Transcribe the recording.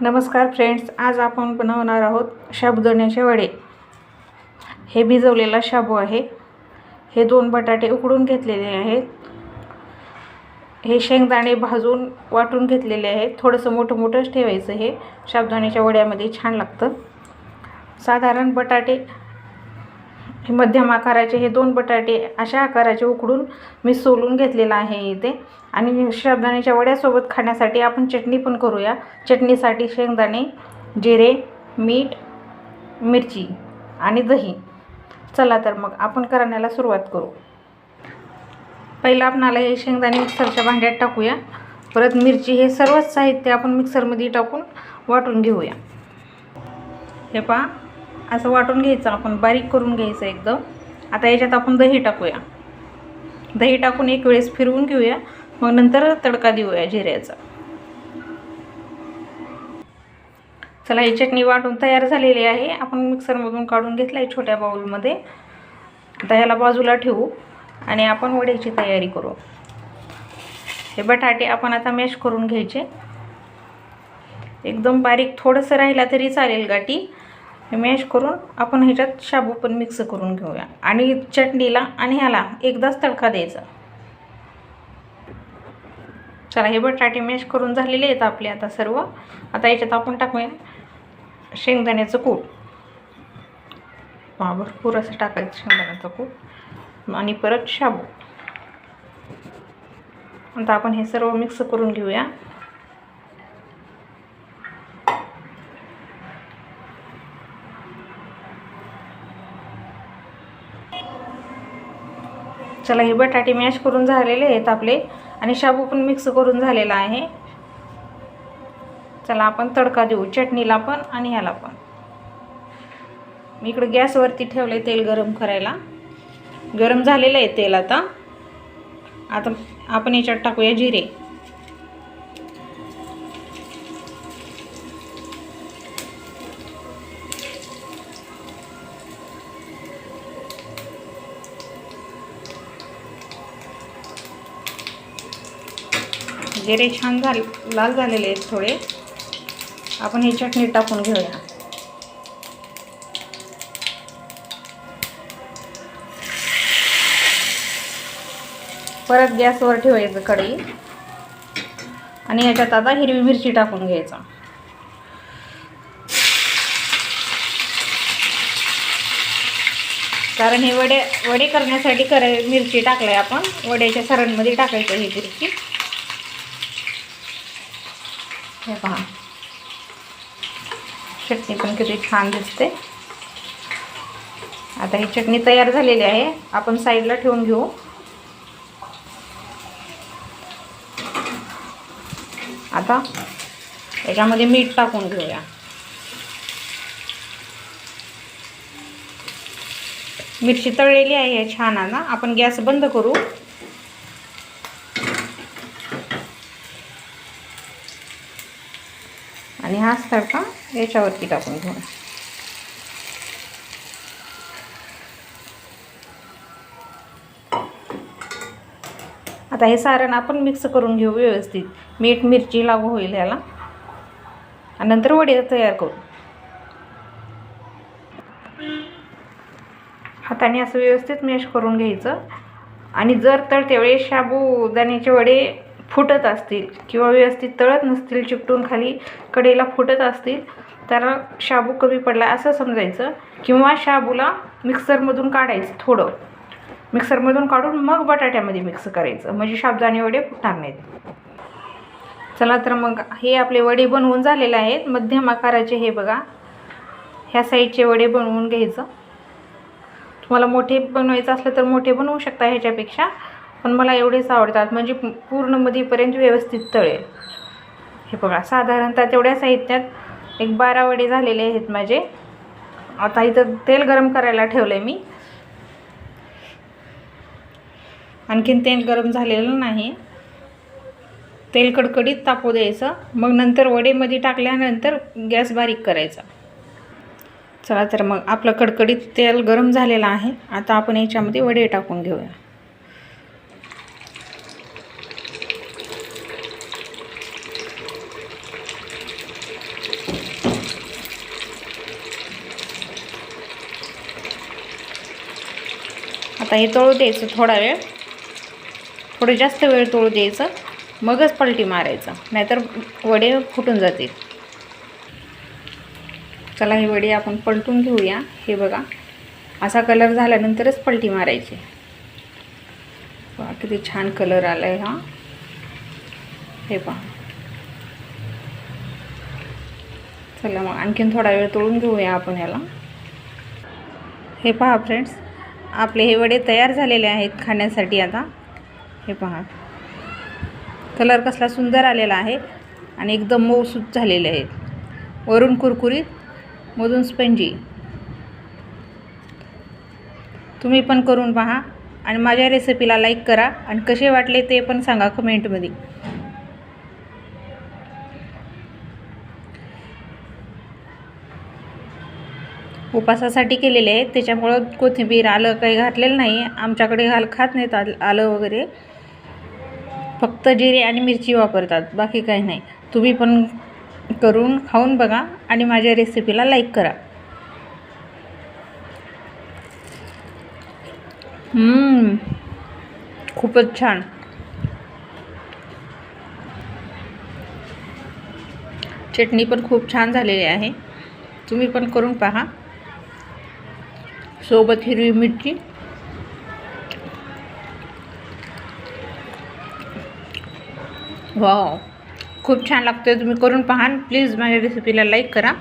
नमस्कार फ्रेंड्स आज आपण बनवणार आहोत शाबुदाण्याचे वडे. हे भिजवलेला शाबू आहे. हे दोन बटाटे उकडून घेतलेले आहेत. हे शेंगदाणे भाजून वाटून घेतलेले आहेत. थोडंसं मोठं मोठंच ठेवायचं हे. शाबुदाण्याच्या वड्यामध्ये छान लागतं. साधारण बटाटे हे मध्यम आकाराचे हे दोन बटाटे अशा आकाराचे उकडून मी सोलून घेतलेलं आहे इथे. आणि शेंगदाण्याच्या वड्यासोबत खाण्यासाठी आपण चटणी पण करूया. चटणीसाठी शेंगदाणे जिरे मीठ मिरची आणि दही. चला तर मग आपण करण्याला सुरुवात करू. पहिलं आपणाला हे शेंगदाणे मिक्सरच्या भांड्यात टाकूया. परत मिरची हे सर्वच साहित्य आपण मिक्सरमध्ये टाकून वाटून घेऊया. हे पहा. असं वाटून घ्यायचं आपण बारीक करून घ्यायचं एकदम. आता याच्यात आपण दही टाकूया. दही टाकून एक वेळेस फिरवून घेऊया मग नंतर तडका देऊया जिऱ्याचा. चला ही चटणी वाटून तयार झालेली आहे. आपण मिक्सरमधून काढून घेतलं आहे छोट्या बाऊलमध्ये आता ह्याला बाजूला ठेवू आणि आपण वड्याची तयारी करू. हे बटाटे आपण आता मॅश करून घ्यायचे. एकदम बारीक थोडंसं राहिला तरी चालेल गाठी. हे मॅश करून आपण ह्याच्यात शाबू पण मिक्स करून घेऊया. आणि चटणीला आणि ह्याला एकदाच तडका द्यायचा. चला हे बटाटे मॅश करून झालेले आहेत आपले आता सर्व. आता याच्यात आपण टाकूया शेंगदाण्याचं कूट. भरपूर असं टाकायचं शेंगदाण्याचं कूट. आणि परत शाबू. आता आपण हे सर्व मिक्स करून घेऊया. चला हे बटाटे मॅश करून झालेले आहेत आपले. आणि शाबू पण मिक्स करून झालेला आहे. चला आपण तडका देऊ. चटणीला पण आणि ह्याला पण. मी इकडं गॅसवरती ठेवलं आहे तेल गरम करायला. गरम झालेलं आहे तेल आता. आता आपण याच्यात टाकूया जिरे. जिरे छान झाल लाल झालेले आहेत थोडे. आपण ही चटणी टाकून घेऊया. परत गॅसवर ठेवायचं कढई. आणि याच्यात आता हिरवी मिरची टाकून घ्यायचा. कारण हे वडे वडे करण्यासाठी करे मिरची टाकलं आहे आपण. वड्याच्या सरांमध्ये टाकायचं ही मिरची. हे पहा. चटणी पण किती छान दिसते. आता ही चटणी तयार झालेली आहे. आपण साईडला ठेवून घेऊ. आता याच्यामध्ये मीठ टाकून घेऊया. मिरची तळलेली आहे छान ना आपण गॅस बंद करू. आणि हाच तडका याच्यावरती टाकून घेऊ आता हे सारण आपण मिक्स करून घेऊ व्यवस्थित. मीठ मिरची लागू होईल ह्याला. आणि नंतर वडे तयार करू. हाताने असं व्यवस्थित मॅश करून घ्यायचं. आणि जर तर त्यावेळेस साबुदाण्याचे वडे फुटत असतील किंवा व्यवस्थित तळत नसतील चिपटून खाली कडेला फुटत असतील तर शाबू कमी पडला असं समजायचं. किंवा शाबूला मिक्सरमधून काढायचं थोडं. मिक्सरमधून काढून मग बटाट्यामध्ये मिक्स करायचं. म्हणजे साबुदाणे वडे फुटणार नाहीत. चला तर मग हे आपले वडे बनवून झालेले आहेत. मध्यम आकाराचे हे बघा. ह्या साईजचे वडे बनवून घ्यायचं. तुम्हाला मोठे बनवायचं असलं तर मोठे बनवू शकता ह्याच्यापेक्षा. पण मला एवढेच आवडतात. म्हणजे पूर्ण मधीपर्यंत व्यवस्थित तळेल. हे बघा साधारणतः तेवढ्या साहित्यात एक बारा वडे झालेले आहेत माझे. आता इथं तेल गरम करायला ठेवलं आहे मी. आणखीन तेल गरम झालेलं नाही. तेल कडकडीत तापू द्यायचं. मग नंतर वडेमध्ये टाकल्यानंतर गॅस बारीक करायचा. चला तर मग आपलं कडकडीत तेल गरम झालेलं आहे. आता आपण याच्यामध्ये वडे टाकून घेऊया. आता हे तळू द्यायचं थोडा वेळ. थोडं जास्त वेळ तळू द्यायचं. मगच पलटी मारायचं. नाहीतर वडे फुटून जातील. चला हे वडे आपण पलटून घेऊया. हे बघा. असा कलर झाल्यानंतरच पलटी मारायची. पहा किती छान कलर आला आहे हा. हे पहा. चला मग आणखीन थोडा वेळ तळून घेऊया आपण याला. हे पहा फ्रेंड्स आपले हे वडे तयार झालेले आहेत खाण्यासाठी आता. हे पहा. कलर कसला सुंदर आलेला आहे आणि एकदम मऊसूत झालेले आहेत. वरून कुरकुरीत मधून स्पंजी. तुम्ही पण करून पहा आणि माझ्या रेसिपीला लाईक करा आणि कसे वाटले ते पण सांगा कमेंटमध्ये उपासासाठी केलेले आहेत. त्याच्यामुळं कोथिंबीर आलं काही घातलेलं नाही. आमच्याकडे घाल खात नाहीत आल आलं वगैरे. फक्त जिरे आणि मिरची वापरतात बाकी काही नाही. तुम्ही पण करून खाऊन बघा आणि माझ्या रेसिपीला लाईक करा. खूपच छान. चटणी पण खूप छान झालेली आहे. तुम्ही पण करून पहा. सोबत हिरवी मिरची. वाव खूप छान लागते तुम्ही करून पहा प्लीज माझ्या रेसिपीला लाईक करा.